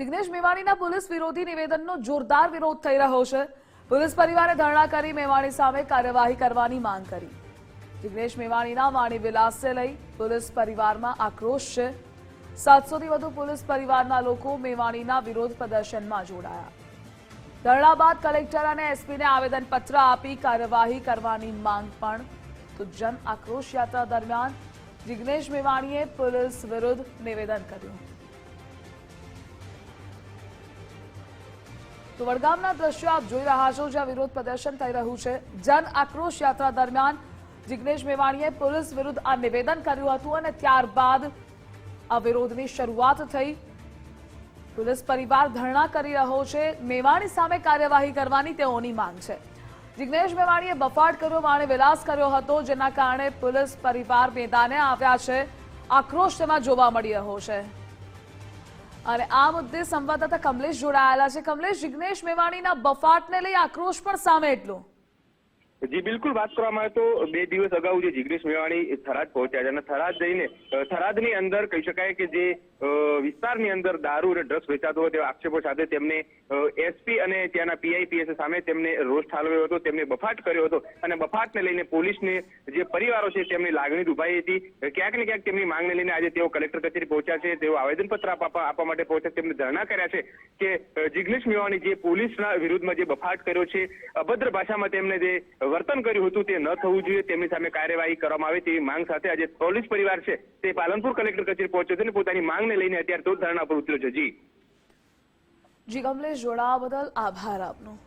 Jignesh મેવાણીના police વિરોધી નિવેદનનો જોરદાર વિરોધ થઈ રહ્યો છે. પોલીસ પરિવારે ધરણા કરી મેવાણી સામે કાર્યવાહી કરવાની માંગ કરી. જિગ્નેશ મેવાણીના વાણી વિલાસને લઈ પોલીસ પરિવારમાં આક્રોશ છે. સાતસોથી વધુ પોલીસ પરિવારના લોકો મેવાણીના વિરોધ પ્રદર્શનમાં જોડાયા. ધરણા બાદ કલેક્ટર અને એસપીને આવેદનપત્ર આપી કાર્યવાહી કરવાની માંગ પણ તો જન આક્રોશ યાત્રા દરમિયાન જિગ્નેશ મેવાણીએ પોલીસ વિરુદ્ધ નિવેદન કર્યું. તો વડગામના દ્રશ્યો આપ જોઈ રહ્યા છો, જ્યાં વિરોધ પ્રદર્શન થઈ રહ્યું છે. જન આક્રોશ યાત્રા દરમિયાન જિગ્નેશ મેવાણીએ પોલીસ વિરુદ્ધ આ નિવેદન કર્યું હતું અને ત્યારબાદ આ વિરોધની શરૂઆત થઈ. પોલીસ પરિવાર ધરણા કરી રહ્યો છે. મેવાણી સામે કાર્યવાહી કરવાની તેઓની માંગ છે. જિગ્નેશ મેવાણીએ બફાટ કર્યો માણે વિલાસ કર્યો હતો, જેના કારણે પોલીસ પરિવાર મેદાને આવ્યા છે. આક્રોશ તેમાં જોવા મળી રહ્યો છે. અને આ મુદ્દે સંવાદદાતા કમલેશ જોડાયેલા છે. કમલેશ, જિગ્નેશ મેવાણીના બફાટને લઈ આક્રોશ પણ સામે એટલો. જી, બિલકુલ વાત કરવામાં આવે તો બે દિવસ અગાઉ જે જિગ્નેશ મેવાણી થરાદ પહોંચ્યા છે અને થરાદ જઈને થરાદની અંદર કહી શકાય કે જે વિસ્તારની અંદર દારૂ અને ડ્રગ્સ વેચાતો હોય તેવા આક્ષેપો સાથે તેમને એસપી અને ત્યાંના પીઆઈપીએસ સામે તેમને રોષ ઠાલવ્યો હતો, તેમને બફાટ કર્યો હતો અને બફાટને લઈને પોલીસને જે પરિવારો છે તેમની લાગણી દુભાઈ હતી. ક્યાંક ને ક્યાંક તેમની માંગને લઈને આજે તેઓ કલેક્ટર કચેરી પહોંચ્યા છે, તેઓ આવેદનપત્ર આપવા માટે પહોંચ્યા તેમને ધરણા કર્યા છે કે જિગ્નેશ મેવાણી જે પોલીસના વિરુદ્ધમાં જે બફાટ કર્યો છે, અભદ્ર ભાષામાં તેમને જે વર્તન કર્યું હતું તે ન થવું જોઈએ, તેમની સામે કાર્યવાહી કરવામાં આવે તેવી માંગ સાથે આજે પોલીસ પરિવાર છે તે પાલનપુર કલેક્ટર કચેરી પહોંચ્યો છે અને પોતાની માંગને લઈને અત્યારે તો ધરણા પર ઉતર્યો છે. જી. જી, કમલેશ જોડાવા બદલ આભાર આપનો.